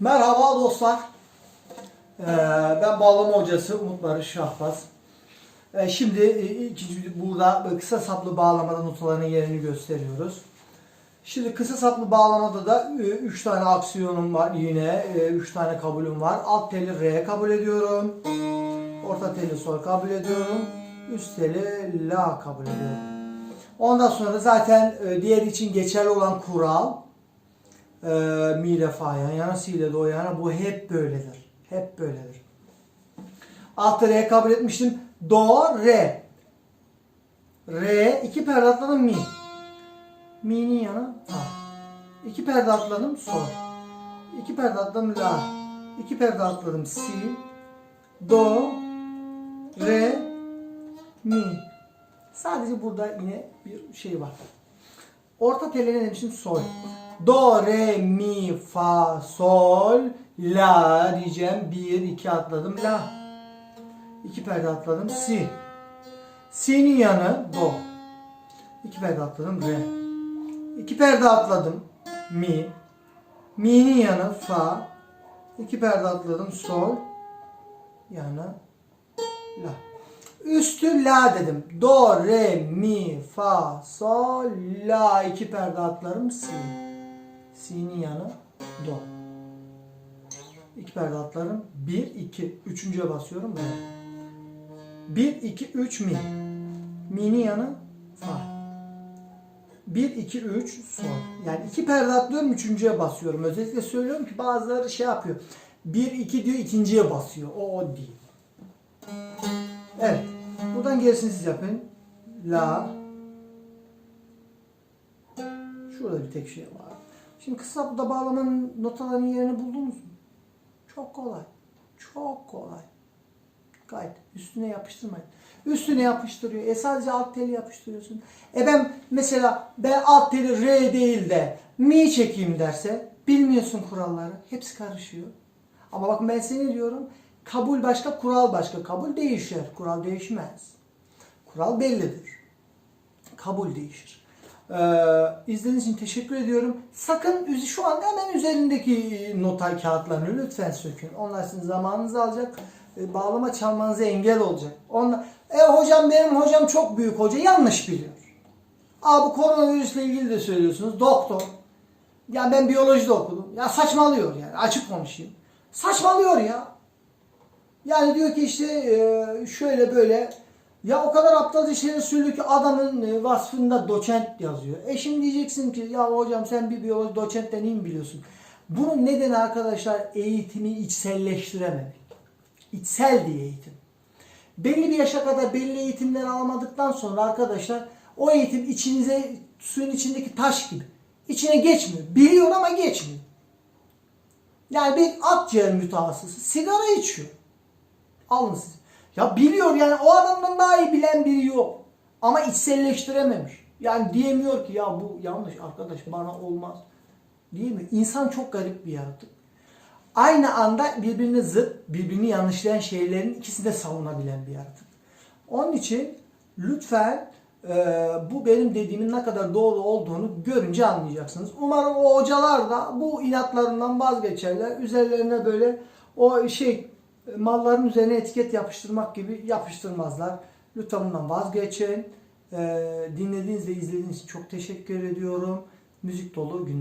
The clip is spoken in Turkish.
Merhaba dostlar. Ee, ben bağlama hocası Umut Barış Şahbaz. Ee, şimdi e, ikinci burada kısa saplı bağlamada notaların yerini gösteriyoruz. Şimdi kısa saplı bağlamada da 3 tane aksiyonum var yine. 3 tane kabulüm var. Alt teli Re kabul ediyorum. Orta teli Sol kabul ediyorum. Üst teli La kabul ediyorum. Ondan sonra zaten e, diğer için geçerli olan kural e, mi ile fa yan yana bu hep böyledir. Hep böyledir. Altta re kabul etmiştim. Do, re. Re, iki perde atladım mi. Mi'nin yanı fa. İki perde atladım sol. İki perde atladım la. İki perde atladım si. Do, re, mi. Sadece burada yine bir şey var. Orta tele ne demiştim? Sol. Do, re, mi, fa, sol, la diyeceğim. Bir, iki atladım. La. İki perde atladım. Si. Si'nin yanı do. İki perde atladım. Re. İki perde atladım. Mi. Mi'nin yanı fa. İki perde atladım. Sol. Yanı la. Üstü la dedim. Do, re, mi, fa, sol, la. İki perde atlarım si. Si'nin yanı do. İki perde atlarım. Bir, iki. Üçüncüye basıyorum. Re. Bir, iki, üç mi. Mi'nin yanı fa. Bir, iki, üç sol. Yani iki perde atlıyorum. Üçüncüye basıyorum. Özellikle söylüyorum ki bazıları şey yapıyor. Bir, iki diyor ikinciye basıyor. O, o değil. Evet. Buradan gerisini siz yapın. La. Şurada bir tek şey var. Şimdi kısa burada bağlamanın notaların yerini buldunuz mu? Çok kolay. Çok kolay. Gayet. Üstüne yapıştırmayın. Üstüne yapıştırıyor. E sadece alt teli yapıştırıyorsun. E ben mesela ben alt teli re değil de mi çekeyim derse bilmiyorsun kuralları. Hepsi karışıyor. Ama bakın ben seni diyorum. Kabul başka, kural başka. Kabul değişir. Kural değişmez. Kural bellidir. Kabul değişir. Ee, izlediğiniz için teşekkür ediyorum. Sakın şu anda hemen üzerindeki nota kağıtlarını lütfen sökün. Onlar sizin zamanınızı alacak. e, bağlama çalmanıza engel olacak. Onlar, e hocam benim hocam çok büyük hoca yanlış biliyor. Aa bu koronavirüsle ilgili de söylüyorsunuz. Doktor. Ya ben biyolojide okudum. Ya saçmalıyor yani. Açık konuşayım. Saçmalıyor ya. Yani diyor ki işte e, şöyle böyle ya o kadar aptalca şeyler söylüyor ki adamın e, vasfında doçent yazıyor. E şimdi diyeceksin ki ya hocam sen bir biyoloji doçentten iyi mi biliyorsun? Bunun nedeni arkadaşlar eğitimi içselleştirememek. İçsel diye eğitim. Belli bir yaşa kadar belli eğitimler almadıktan sonra arkadaşlar o eğitim içinize suyun içindeki taş gibi. İçine geçmiyor. Biliyor ama geçmiyor. Yani bir akciğer mütehassısı sigara içiyor. Alın siz. Ya biliyor yani o adamdan daha iyi bilen biri yok. Ama içselleştirememiş. Yani diyemiyor ki ya bu yanlış arkadaş bana olmaz. Diyemiyor. İnsan çok garip bir yaratık. Aynı anda birbirine zıt, birbirini yanlışlayan şeylerin ikisini de savunabilen bir yaratık. Onun için lütfen e, bu benim dediğimin ne kadar doğru olduğunu görünce anlayacaksınız. Umarım o hocalar da bu inatlarından vazgeçerler. Üzerlerine böyle o şey malların üzerine etiket yapıştırmak gibi yapıştırmazlar. Lütfen bundan vazgeçin. E, dinlediğiniz ve izlediğiniz için çok teşekkür ediyorum. Müzik dolu günler.